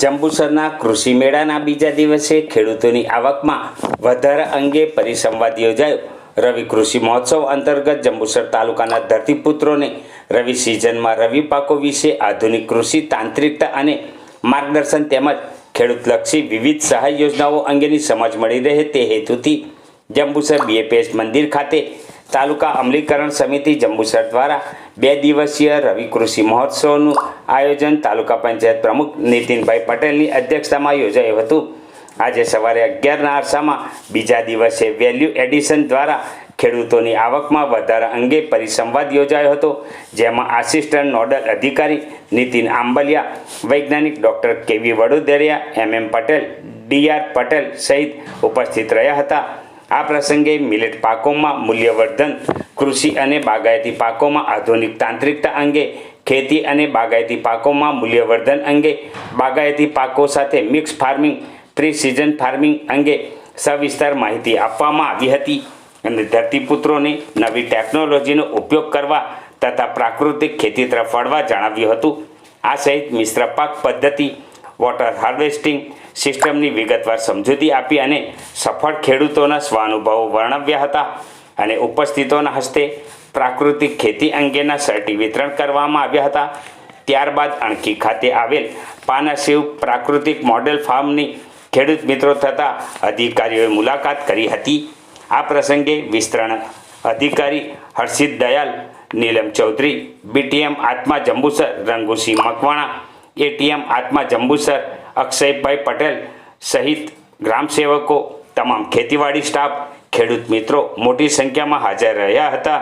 જંબુસરના કૃષિ મેળાના બીજા દિવસે ખેડૂતોની આવકમાં વધારા અંગે પરિસંવાદ યોજાયો. રવિ કૃષિ મહોત્સવ અંતર્ગત જંબુસર તાલુકાના ધરતીપુત્રોને રવિ સિઝનમાં રવિ પાકો વિશે આધુનિક કૃષિ, તાંત્રિકતા અને માર્ગદર્શન તેમજ ખેડૂતલક્ષી વિવિધ સહાય યોજનાઓ અંગેની સમજ મળી રહે તે હેતુથી જંબુસર બીએપીએસ મંદિર ખાતે તાલુકા અમલીકરણ સમિતિ જંબુસર દ્વારા બે દિવસીય રવિ કૃષિ મહોત્સવનું આયોજન તાલુકા પંચાયત પ્રમુખ નીતિનભાઈ પટેલની અધ્યક્ષતામાં યોજાયું હતું. આજે સવારે અગિયારના અરસામાં બીજા દિવસે વેલ્યુ એડિશન દ્વારા ખેડૂતોની આવકમાં વધારા અંગે પરિસંવાદ યોજાયો હતો, જેમાં આસિસ્ટન્ટ નોડલ અધિકારી નીતિન આંબલિયા, વૈજ્ઞાનિક doctor K V Vadodariya, M M Patel D R Patel સહિત ઉપસ્થિત રહ્યા હતા. આ પ્રસંગે મિલેટ પાકોમાં મૂલ્યવર્ધન, કૃષિ અને બાગાયતી પાકોમાં આધુનિક તાંત્રિકતા અંગે, ખેતી અને બાગાયતી પાકોમાં મૂલ્યવર્ધન અંગે, બાગાયતી પાકો સાથે mix farming pre season farming અંગે સવિસ્તાર માહિતી આપવામાં આવી હતી. અને ધરતીપુત્રોને નવી ટેકનોલોજીનો ઉપયોગ કરવા તથા પ્રાકૃતિક ખેતી તરફ વળવા જણાવ્યું હતું. આ સહિત મિશ્ર પાક પદ્ધતિ વોટર હાર્વેસ્ટિંગ સિસ્ટમની વિગતવાર સમજૂતી આપી અને સફળ ખેડૂતોના સ્વાનુભવો વર્ણવ્યા હતા. અને ઉપસ્થિતોના હસ્તે પ્રાકૃતિક ખેતી અંગેના સર્ટી વિતરણ કરવામાં આવ્યા હતા. ત્યારબાદ અણકી ખાતે આવેલ પાનાશિવ પ્રાકૃતિક મોડેલ ફાર્મની ખેડૂત મિત્રો તથા અધિકારીઓએ મુલાકાત કરી હતી. આ પ્રસંગે વિસ્તરણ અધિકારી હર્ષિત દયાલ, નીલમ ચૌધરી, બીટીએમ આત્મા જંબુસર, રંગુસિંહ મકવાણા એટીએમ આત્મા જંબુસર અક્ષયભાઈ પટેલ સહિત ગ્રામસેવકો તમામ ખેતીવાડી સ્ટાફ, ખેડૂત મિત્રો મોટી સંખ્યામાં હાજર રહ્યા હતા.